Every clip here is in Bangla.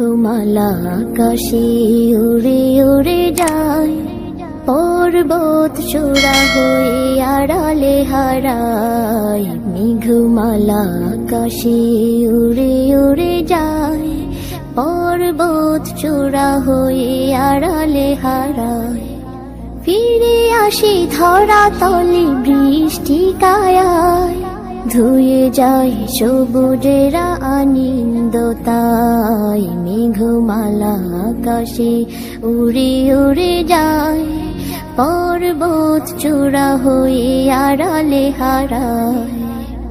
আকাশে উড়ে উড়ে যায়। পর্বত চূড়া হয়ে আড়ালে হারায়। মেঘমালা আকাশে উড়ে উড়ে যায়। পর্বত চূড়া হয়ে আড়ালে হারায়। ফিরে আসি ধরা তলে বৃষ্টি কায়ায়। ধুয়ে যায় সবুজেরা আনন্দ তাই মেঘমালা আকাশে উড়ে উড়ে যায়। পর্বত চূড়া হয়ে আড়ালে হারায়।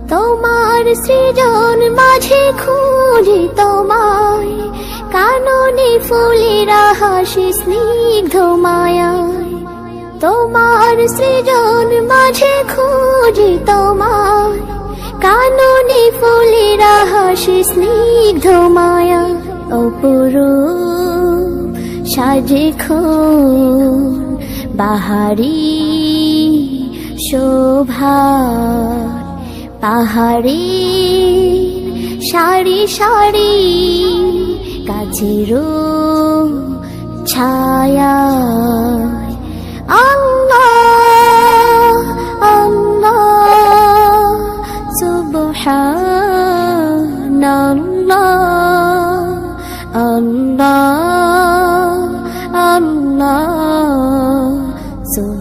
তোমার সৃজন মাঝে খুঁজি তোমায়, কাননে ফুলেরা হাসি স্নিগ্ধ মায়ায়। তোমার সৃজন মাঝে খুঁজি তোমায় কাননে ফুলেরা হাসি স্নিগ্ধ মায়া অপরূপ সাজে বাহারি শোভা পাহাড়ি সারি সারি কাছেরও ছায়া।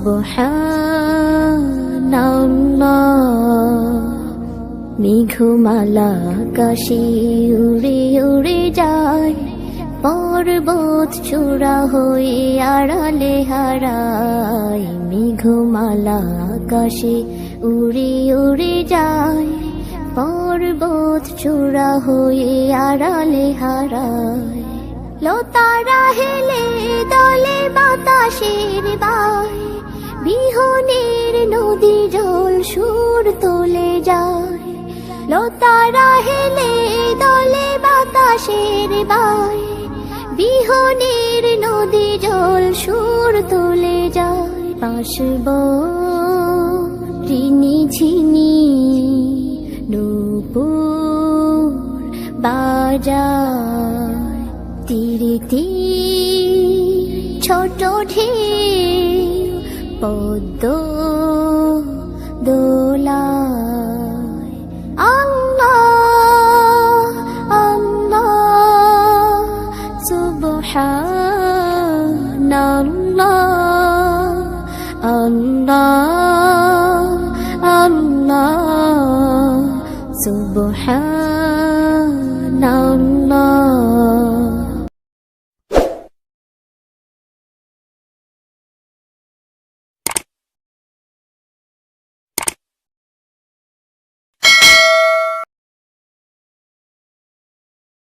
সুবহানাল্লাহ। মেঘমালা আকাশে উড়ে উড়ে যায়, পর্বত চূড়া হয়ে আড়ালে হারায়। মেঘমালা আকাশে উড়ে উড়ে যায়, পর্বত চূড়া হয়ে আড়ালে হারায়। লতারা হেলে দলে বাতাসের বাই বিহনের নদী জল সুর তোলে যায়। লতারা হেলে দলে বাতাসের বাই বিহনের নদী জল সুর তোলে যায়। পাশব রিনি ঝিনি নূপুর বাজার তীরে তীর, ছোট ঢেউ পদ্ম দোলা আল্লাহ আল্লাহ সুবহানাল্লাহ আল্লাহ আল্লাহ সুবহানাল্লাহ।